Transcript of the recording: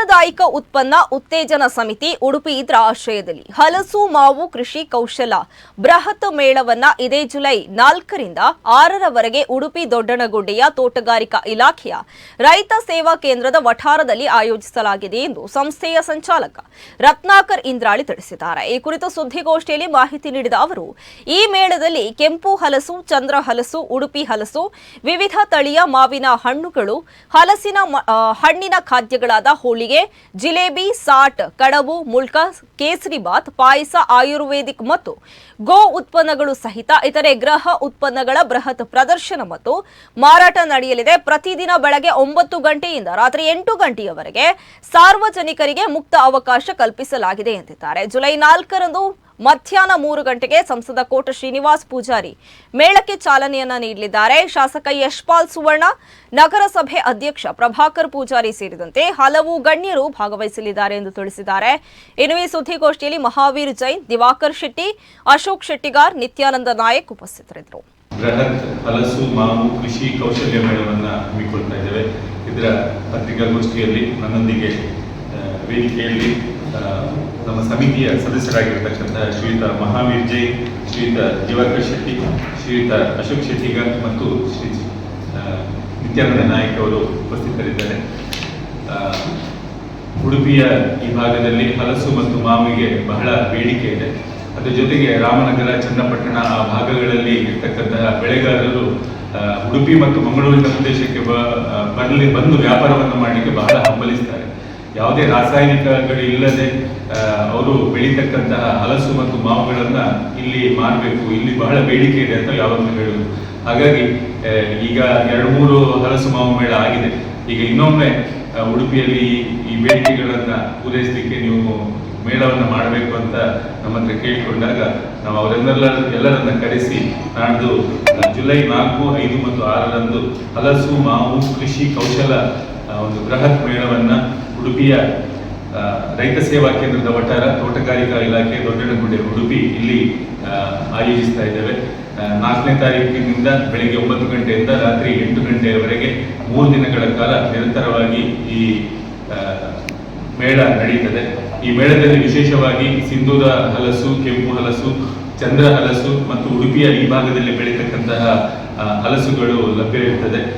ಸಾಂಪ್ರದಾಯಿಕ ಉತ್ಪನ್ನ ಉತ್ತೇಜನ ಸಮಿತಿ ಉಡುಪಿ ಇದರ ಆಶ್ರಯದಲ್ಲಿ ಹಲಸು, ಮಾವು, ಕೃಷಿ ಕೌಶಲ ಬೃಹತ್ ಮೇಳವನ್ನ ಇದೇ ಜುಲೈ ನಾಲ್ಕರಿಂದ ಆರರವರೆಗೆ ಉಡುಪಿ ದೊಡ್ಡನಗುಡ್ಡೆಯ ತೋಟಗಾರಿಕಾ ಇಲಾಖೆಯ ರೈತ ಸೇವಾ ಕೇಂದ್ರದ ವಠಾರದಲ್ಲಿ ಆಯೋಜಿಸಲಾಗಿದೆ ಎಂದು ಸಂಸ್ಥೆಯ ಸಂಚಾಲಕ ರತ್ನಾಕರ್ ಇಂದ್ರಾಳಿ ತಿಳಿಸಿದ್ದಾರೆ. ಈ ಕುರಿತು ಸುದ್ದಿಗೋಷ್ಠಿಯಲ್ಲಿ ಮಾಹಿತಿ ನೀಡಿದ ಅವರು, ಈ ಮೇಳದಲ್ಲಿ ಕೆಂಪು ಹಲಸು, ಚಂದ್ರ ಹಲಸು, ಉಡುಪಿ ಹಲಸು, ವಿವಿಧ ತಳಿಯ ಮಾವಿನ ಹಣ್ಣುಗಳು, ಹಲಸಿನ ಹಣ್ಣಿನ ಖಾದ್ಯಗಳಾದ ಹೋಳಿಗೆ ಜಿಲೇಬಿ ಸಾಟ್ ಕಡಬು, ಮುಳ್ಕ ಕೇಸರಿಬಾತ್ ಪಾಯಸ, ಆಯುರ್ವೇದಿಕ್ ಮತ್ತು ಗೋ ಉತ್ಪನ್ನಗಳು ಸಹಿತ ಇತರೆ ಗೃಹ ಉತ್ಪನ್ನಗಳ ಬೃಹತ್ ಪ್ರದರ್ಶನ ಮತ್ತು ಮಾರಾಟ ನಡೆಯಲಿದೆ. ಪ್ರತಿದಿನ ಬೆಳಗ್ಗೆ ಒಂಬತ್ತು ಗಂಟೆಯಿಂದ ರಾತ್ರಿ ಎಂಟು ಗಂಟೆಯವರೆಗೆ ಸಾರ್ವಜನಿಕರಿಗೆ ಮುಕ್ತ ಅವಕಾಶ ಕಲ್ಪಿಸಲಾಗಿದೆ ಎಂದಿದ್ದಾರೆ. ಜುಲೈ ನಾಲ್ಕರಂದು ಮಧ್ಯಾಹ್ನ ಮೂರು ಗಂಟೆಗೆ ಸಂಸದ ಕೋಟ ಶ್ರೀನಿವಾಸ್ ಪೂಜಾರಿ ಮೇಳಕ್ಕೆ ಚಾಲನೆಯನ್ನ ನೀಡಲಿದ್ದಾರೆ. ಶಾಸಕ ಯಶ್ಪಾಲ್ ಸುವರ್ಣ, ನಗರಸಭೆ ಅಧ್ಯಕ್ಷ ಪ್ರಭಾಕರ್ ಪೂಜಾರಿ ಸೇರಿದಂತೆ ಹಲವು ಗಣ್ಯರು ಭಾಗವಹಿಸಲಿದ್ದಾರೆ ಎಂದು ತಿಳಿಸಿದ್ದಾರೆ. ಇನ್ನು ಈ ಸುದ್ದಿಗೋಷ್ಠಿಯಲ್ಲಿ ಮಹಾವೀರ್ ಜೈನ್, ದಿವಾಕರ್ ಶೆಟ್ಟಿ, ಅಶೋಕ್ ಶೆಟ್ಟಿಗಾರ್, ನಿತ್ಯಾನಂದ ನಾಯಕ್ ಉಪಸ್ಥಿತರಿದ್ದರು. ಬೃಹತ್ ಹಲಸು ಮಾವು ಕೃಷಿ ಕೌಶಲ್ಯ ಮೇಳವನ್ನು ಹಮ್ಮಿಕೊಳ್ತಾ ಇದ್ದೇವೆ. ಇದರ ಪತ್ರಿಕಾಗೋಷ್ಠಿಯಲ್ಲಿ ನನ್ನೊಂದಿಗೆ ವೇದಿಕೆಯಲ್ಲಿ ನಮ್ಮ ಸಮಿತಿಯ ಸದಸ್ಯರಾಗಿರ್ತಕ್ಕಂಥ ಶ್ರೀಯುತ ಮಹಾವೀರ್ ಜೈ, ಶ್ರೀಯುತ ದಿವಾಕರ್ ಶೆಟ್ಟಿ, ಶ್ರೀಯುತ ಅಶೋಕ್ ಶೆಟ್ಟಿಗರ್ ಮತ್ತು ಶ್ರೀ ನಿತ್ಯಾನಂದ ನಾಯಕ್ ಅವರು ಉಪಸ್ಥಿತರಿದ್ದಾರೆ. ಉಡುಪಿಯ ಈ ಭಾಗದಲ್ಲಿ ಹಲಸು ಮತ್ತು ಮಾವಿಗೆ ಬಹಳ ಬೇಡಿಕೆ ಇದೆ. ಅದರ ಜೊತೆಗೆ ರಾಮನಗರ, ಚನ್ನಪಟ್ಟಣ ಆ ಭಾಗಗಳಲ್ಲಿ ಇರ್ತಕ್ಕಂತಹ ಬೆಳೆಗಾರರು ಉಡುಪಿ ಮತ್ತು ಮಂಗಳೂರಿನ ಪ್ರದೇಶಕ್ಕೆ ಬರಲಿ, ಬಂದು ವ್ಯಾಪಾರವನ್ನು ಮಾಡಲಿಕ್ಕೆ ಬಹಳ ಹಂಬಲಿಸ್ತಾರೆ. ಯಾವುದೇ ರಾಸಾಯನಿಕಗಳು ಇಲ್ಲದೆ ಅವರು ಬೆಳೀತಕ್ಕಂತಹ ಹಲಸು ಮತ್ತು ಮಾವುಗಳನ್ನ ಇಲ್ಲಿ ಮಾರಬೇಕು. ಇಲ್ಲಿ ಬಹಳ ಬೇಡಿಕೆ ಇದೆ ಅಂತ ಯಾವತ್ತೂ ಹೇಳುವುದು ಹಾಗಾಗಿ ಈಗ ಎರಡು ಮೂರು ಹಲಸು ಮಾವು ಮೇಳ ಆಗಿದೆ. ಈಗ ಇನ್ನೊಮ್ಮೆ ಉಡುಪಿಯಲ್ಲಿ ಈ- ಬೇಡಿಕೆಗಳನ್ನು ಪೂರೈಸಲಿಕ್ಕೆ ನೀವು ಮೇಳವನ್ನು ಮಾಡಬೇಕು ಅಂತ ನಮ್ಮ ಹತ್ರ ಕೇಳಿಕೊಂಡಾಗ ನಾವು ಅವರೆಲ್ಲ ಎಲ್ಲರನ್ನ ಕರೆಸಿ ನಾಡ್ದು ಜುಲೈ ನಾಲ್ಕು, ಐದು ಮತ್ತು ಆರರಂದು ಹಲಸು, ಮಾವು, ಕೃಷಿ, ಕೌಶಲ ಒಂದು ಬೃಹತ್ ಮೇಳವನ್ನು ಉಡುಪಿಯ ರೈತ ಸೇವಾ ಕೇಂದ್ರದ ವಠಾರ, ತೋಟಗಾರಿಕಾ ಇಲಾಖೆ, ದೊಡ್ಡನಗುಡ್ಡೆ, ಉಡುಪಿ ಇಲ್ಲಿ ಆಯೋಜಿಸ್ತಾ ಇದ್ದೇವೆ. ನಾಲ್ಕನೇ ತಾರೀಕಿನಿಂದ ಬೆಳಿಗ್ಗೆ ಒಂಬತ್ತು ಗಂಟೆಯಿಂದ ರಾತ್ರಿ ಎಂಟು ಗಂಟೆಯವರೆಗೆ ಮೂರು ದಿನಗಳ ಕಾಲ ನಿರಂತರವಾಗಿ ಈ ಮೇಳ ನಡೆಯುತ್ತದೆ ಈ ಮೇಳದಲ್ಲಿ ವಿಶೇಷವಾಗಿ ಸಿಂಧೂರ ಹಲಸು, ಕೆಂಪು ಹಲಸು, ಚಂದ್ರ ಹಲಸು ಮತ್ತು ಉಡುಪಿಯ ಈ ಭಾಗದಲ್ಲಿ ಬೆಳೀತಕ್ಕಂತಹ ಹಲಸುಗಳು ಲಭ್ಯ ಇರ್ತದೆ